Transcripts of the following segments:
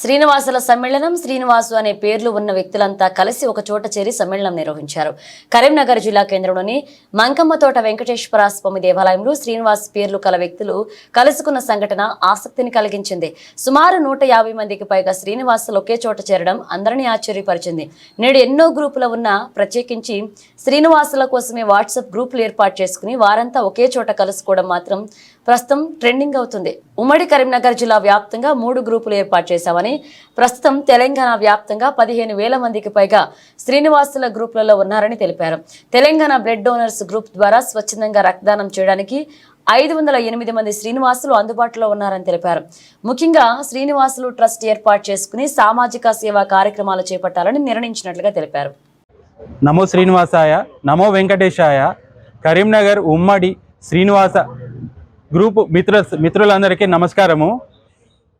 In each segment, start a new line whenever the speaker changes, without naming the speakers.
శ్రీనివాసుల సమ్మేళనం శ్రీనివాసు అనే పేర్లు ఉన్న వ్యక్తులంతా కలిసి ఒక చోట చేరి సమ్మేళనం నిర్వహించారు. కరీంనగర్ జిల్లా కేంద్రంలోని మంకమ్మతోట వెంకటేశ్వర స్వామి దేవాలయంలో శ్రీనివాస్ పేర్లు కల వ్యక్తులు కలుసుకున్న సంఘటన ఆసక్తిని కలిగించింది. సుమారు నూట యాభై మందికి పైగా శ్రీనివాసులు ఒకే చోట చేరడం అందరినీ ఆశ్చర్యపరిచింది. నేడు ఎన్నో గ్రూపుల ఉన్న ప్రత్యేకించి శ్రీనివాసుల కోసమే వాట్సాప్ గ్రూపులు ఏర్పాటు చేసుకుని వారంతా ఒకే చోట కలుసుకోవడం మాత్రం ప్రస్తుతం ట్రెండింగ్ అవుతుంది. ఉమ్మడి కరీంనగర్ జిల్లా వ్యాప్తంగా మూడు గ్రూపులు ఏర్పాటు చేశామని ప్రస్తుతం తెలంగాణ వ్యాప్తంగా పదిహేను వేల మందికి పైగా శ్రీనివాసుల గ్రూపులలో ఉన్నారని తెలిపారు. తెలంగాణ బ్లడ్ డోనర్స్ గ్రూప్ ద్వారా స్వచ్ఛందంగా రక్తదానం చేయడానికి ఐదు వందల ఎనిమిది మంది శ్రీనివాసులు అందుబాటులో ఉన్నారని తెలిపారు. ముఖ్యంగా శ్రీనివాసులు ట్రస్ట్ ఏర్పాటు చేసుకుని సామాజిక సేవా కార్యక్రమాలు చేపట్టాలని నిర్ణయించినట్లుగా తెలిపారు.
నమో శ్రీనివాసాయ నమో వెంకటేశాయ కరీంనగర్ ఉమ్మడి శ్రీనివాస గ్రూపు మిత్ర మిత్రులందరికీ నమస్కారము.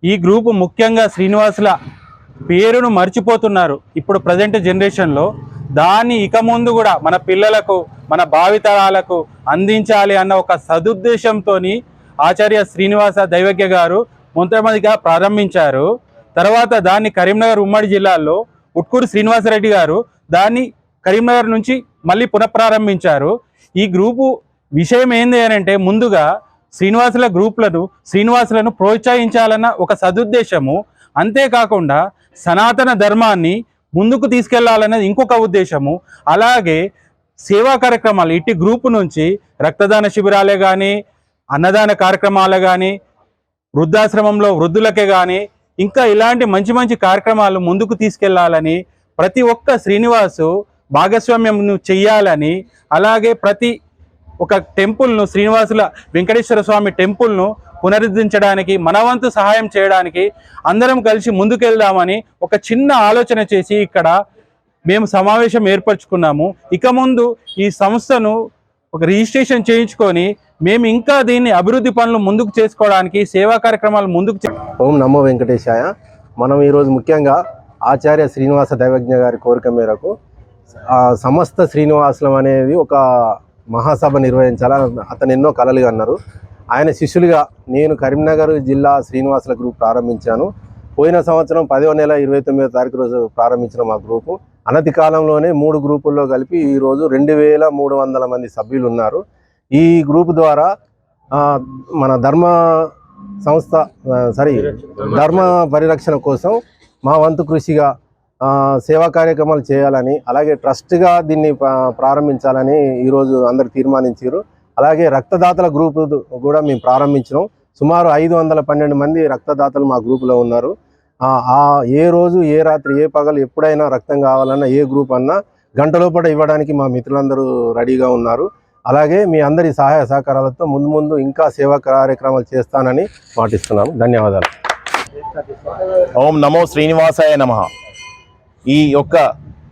ఈ గ్రూపు ముఖ్యంగా శ్రీనివాసుల పేరును మర్చిపోతున్నారు. ఇప్పుడు ప్రజెంట్ జనరేషన్లో దాన్ని ఇక ముందు కూడా మన పిల్లలకు మన భావితరాలకు అందించాలి అన్న ఒక సదుద్దేశంతో ఆచార్య శ్రీనివాస దైవజ్ఞ గారు మొట్టమొదటిగా ప్రారంభించారు. తర్వాత దాన్ని కరీంనగర్ ఉమ్మడి జిల్లాలో ఉట్కూరు శ్రీనివాసరెడ్డి గారు దాన్ని కరీంనగర్ నుంచి మళ్ళీ పునఃప్రారంభించారు. ఈ గ్రూపు విషయం ఏంది అని అంటే ముందుగా శ్రీనివాసుల గ్రూపులను శ్రీనివాసులను ప్రోత్సహించాలన్న ఒక సదుద్దేశము. అంతేకాకుండా సనాతన ధర్మాన్ని ముందుకు తీసుకెళ్ళాలన్నది ఇంకొక ఉద్దేశము. అలాగే సేవా కార్యక్రమాలు ఇట్టి గ్రూపు నుంచి రక్తదాన శిబిరాలే కానీ అన్నదాన కార్యక్రమాలే కానీ వృద్ధాశ్రమంలో వృద్ధులకే కానీ ఇంకా ఇలాంటి మంచి మంచి కార్యక్రమాలు ముందుకు తీసుకెళ్ళాలని ప్రతి ఒక్క శ్రీనివాసు భాగస్వామ్యం చెయ్యాలని అలాగే ప్రతి ఒక టెంపుల్ను శ్రీనివాసుల వెంకటేశ్వర స్వామి టెంపుల్ను పునరుద్ధరించడానికి మనవంతు సహాయం చేయడానికి అందరం కలిసి ముందుకెళ్దామని ఒక చిన్న ఆలోచన చేసి ఇక్కడ మేము సమావేశం ఏర్పరచుకున్నాము. ఇక ముందు ఈ సంస్థను ఒక రిజిస్ట్రేషన్ చేయించుకొని మేము ఇంకా దీన్ని అభివృద్ధి పనులు ముందుకు చేసుకోవడానికి సేవా కార్యక్రమాలు ముందుకు
ఓం నమో వెంకటేశాయ. మనం ఈరోజు ముఖ్యంగా ఆచార్య శ్రీనివాస దైవజ్ఞ గారి కోరిక మేరకు సమస్త శ్రీనివాసులం అనేది ఒక మహాసభ నిర్వహించాలని అతను ఎన్నో కలలుగా అన్నారు. ఆయన శిష్యులుగా నేను కరీంనగర్ జిల్లా శ్రీనివాసుల గ్రూప్ ప్రారంభించాను. పోయిన సంవత్సరం పదో నెల ఇరవై తొమ్మిదో తారీఖు రోజు ప్రారంభించిన మా గ్రూపు. అనతి కాలంలోనే మూడు గ్రూపుల్లో కలిపి ఈరోజు రెండు వేల మూడు వందల మంది సభ్యులు ఉన్నారు. ఈ గ్రూప్ ద్వారా మన ధర్మ సంస్థ సారీ ధర్మ పరిరక్షణ కోసం మా వంతు కృషిగా సేవా కార్యక్రమాలు చేయాలని అలాగే ట్రస్ట్గా దీన్ని ప్రారంభించాలని ఈరోజు అందరు తీర్మానించారు. అలాగే రక్తదాతల గ్రూప్ కూడా మేము ప్రారంభించినాం. సుమారు ఐదు వందల పన్నెండు మంది రక్తదాతలు మా గ్రూపులో ఉన్నారు. ఏ రోజు ఏ రాత్రి ఏ పగలు ఎప్పుడైనా రక్తం కావాలన్నా ఏ గ్రూప్ అన్నా గంట లోపల ఇవ్వడానికి మా మిత్రులందరూ రెడీగా ఉన్నారు. అలాగే మీ అందరి సహాయ సహకారాలతో ముందు ముందు ఇంకా సేవా కార్యక్రమాలు చేస్తానని పాటిస్తున్నాము ధన్యవాదాలు.
ఓం నమో శ్రీనివాసాయ నమ. ఈ యొక్క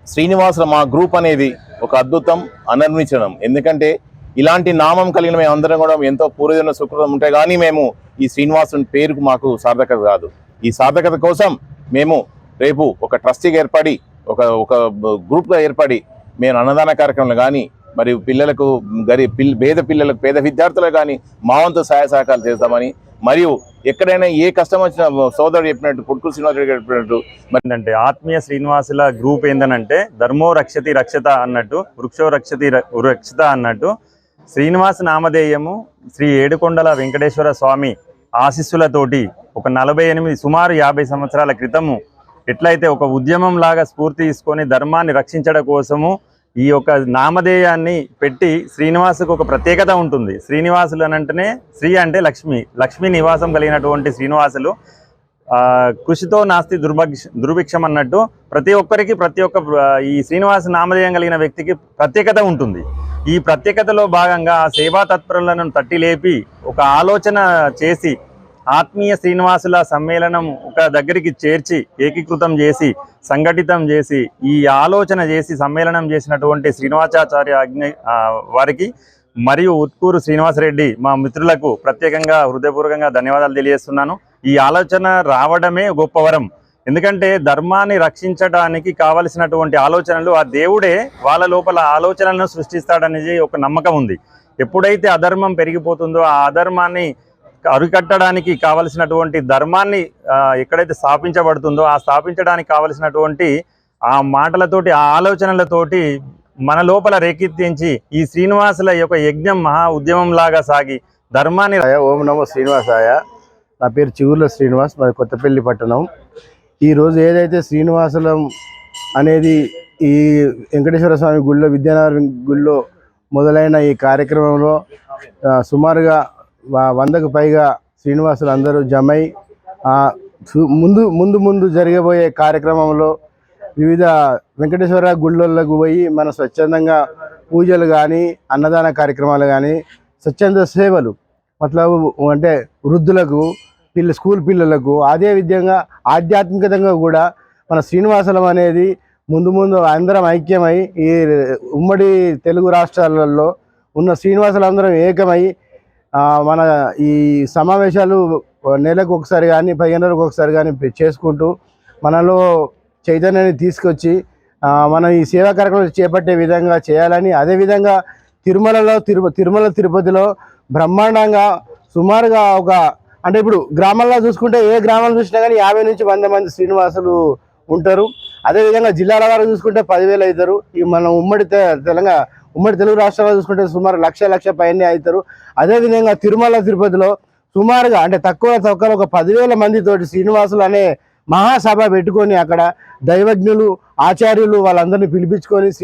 శ్రీనివాసుల మా గ్రూప్ అనేది ఒక అద్భుతం అనర్మించడం ఎందుకంటే ఇలాంటి నామం కలిగిన మేము అందరం కూడా ఎంతో పూర్వజన సుకృతం ఉంటే కానీ మేము ఈ శ్రీనివాసుని పేరుకు మాకు సార్థకత కాదు. ఈ సార్థకత కోసం మేము రేపు ఒక ట్రస్టీగా ఏర్పడి ఒక ఒక గ్రూప్గా ఏర్పడి మేము అన్నదాన కార్యక్రమాలు కానీ మరియు పిల్లలకు గరి పిల్ పేద పిల్లలకు పేద విద్యార్థులకు కానీ మా వంతు సహాయ సహకారాలు చేస్తామని మరియు ఎక్కడైనా ఏ కష్టం వచ్చినా సోదరుడు చెప్పినట్టు పుట్టుకులు శ్రీనివాస్ చెప్పినట్టు. మరి
అంటే ఆత్మీయ శ్రీనివాసుల గ్రూప్ ఏందనంటే ధర్మో రక్షతి రక్షత అన్నట్టు వృక్షో రక్షతి రక్షత అన్నట్టు శ్రీనివాస నామధేయము శ్రీ ఏడుకొండల వెంకటేశ్వర స్వామి ఆశీస్సులతోటి ఒక నలభై ఎనిమిది సుమారు యాభై సంవత్సరాల క్రితము ఎట్లయితే ఒక ఉద్యమం లాగా స్ఫూర్తి తీసుకొని ధర్మాన్ని రక్షించడం కోసము ఈ యొక్క నామధేయాన్ని పెట్టి శ్రీనివాసుకు ఒక ప్రత్యేకత ఉంటుంది. శ్రీనివాసులు అనంటేనే శ్రీ అంటే లక్ష్మి. లక్ష్మీ నివాసం కలిగినటువంటి శ్రీనివాసులు కృషితో నాస్తి దుర్భక్ష దుర్భిక్షం అన్నట్టు ప్రతి ఒక్కరికి ప్రతి ఒక్క ఈ శ్రీనివాస నామధేయం కలిగిన వ్యక్తికి ప్రత్యేకత ఉంటుంది. ఈ ప్రత్యేకతలో భాగంగా ఆ సేవా తత్పరులను తట్టి లేపి ఒక ఆలోచన చేసి ఆత్మీయ శ్రీనివాసుల సమ్మేళనం ఒక దగ్గరికి చేర్చి ఏకీకృతం చేసి సంఘటితం చేసి ఈ ఆలోచన చేసి సమ్మేళనం చేసినటువంటి శ్రీనివాసాచార్య అగ్ని వారికి మరియు ఉత్కూరు శ్రీనివాసరెడ్డి మా మిత్రులకు ప్రత్యేకంగా హృదయపూర్వకంగా ధన్యవాదాలు తెలియజేస్తున్నాను. ఈ ఆలోచన రావడమే గొప్ప వరం ఎందుకంటే ధర్మాన్ని రక్షించడానికి కావలసినటువంటి ఆలోచనలు ఆ దేవుడే వాళ్ళ లోపల ఆలోచనలను సృష్టిస్తాడనేది ఒక నమ్మకం ఉంది. ఎప్పుడైతే అధర్మం పెరిగిపోతుందో ఆ అధర్మాన్ని అరికట్టడానికి కావలసినటువంటి ధర్మాన్ని ఎక్కడైతే స్థాపించబడుతుందో ఆ స్థాపించడానికి కావలసినటువంటి ఆ మాటలతోటి ఆ ఆలోచనలతోటి మన లోపల రేకెత్తించి ఈ శ్రీనివాసుల యొక్క యజ్ఞం మహా ఉద్యమం లాగా సాగి ధర్మాన్ని
ఓం నమో శ్రీనివాసాయ. నా పేరు చిగుర్ల శ్రీనివాస్ మాది కొత్తపల్లి పట్టణం. ఈరోజు ఏదైతే శ్రీనివాసలం అనేది ఈ వెంకటేశ్వర స్వామి గుళ్ళో విద్యానగర్ గుళ్ళో మొదలైన ఈ కార్యక్రమంలో సుమారుగా వందకు పైగా శ్రీనివాసులు అందరూ జమై ముందు ముందు ముందు జరగబోయే కార్యక్రమంలో వివిధ వెంకటేశ్వర గుళ్ళకు పోయి మన స్వచ్ఛందంగా పూజలు కానీ అన్నదాన కార్యక్రమాలు కానీ స్వచ్ఛంద సేవలు మతలబు అంటే వృద్ధులకు పిల్ల స్కూల్ పిల్లలకు అదే విధంగా ఆధ్యాత్మికతంగా కూడా మన శ్రీనివాసలం అనేది ముందు ముందు అందరం ఐక్యమై ఈ ఉమ్మడి తెలుగు రాష్ట్రాలలో ఉన్న శ్రీనివాసులందరం ఏకమై మన ఈ సమావేశాలు నెలకు ఒకసారి కానీ పదిహేను రోజులకు ఒకసారి కానీ చేసుకుంటూ మనలో చైతన్యాన్ని తీసుకొచ్చి మన మనం ఈ సేవా కార్యక్రమాలు చేపట్టే విధంగా చేయాలని అదేవిధంగా తిరుమలలో తిరు తిరుమల తిరుపతిలో బ్రహ్మాండంగా సుమారుగా ఒక అంటే ఇప్పుడు గ్రామాల్లో చూసుకుంటే ఏ గ్రామాలు చూసినా కానీ యాభై నుంచి వంద మంది శ్రీనివాసులు ఉంటారు. అదేవిధంగా జిల్లాల వారు చూసుకుంటే పదివేలు అవుతారు. ఈ మన ఉమ్మడి తె- తెలంగాణ ఉమ్మడి తెలుగు రాష్ట్రాల్లో చూసుకుంటే సుమారు లక్ష లక్ష పైనే అవుతారు. అదేవిధంగా తిరుమల తిరుపతిలో సుమారుగా అంటే తక్కువ తక్కువ ఒక పదివేల మందితోటి శ్రీనివాసులు అనే మహాసభ పెట్టుకొని అక్కడ దైవజ్ఞులు ఆచార్యులు వాళ్ళందరినీ పిలిపించుకొని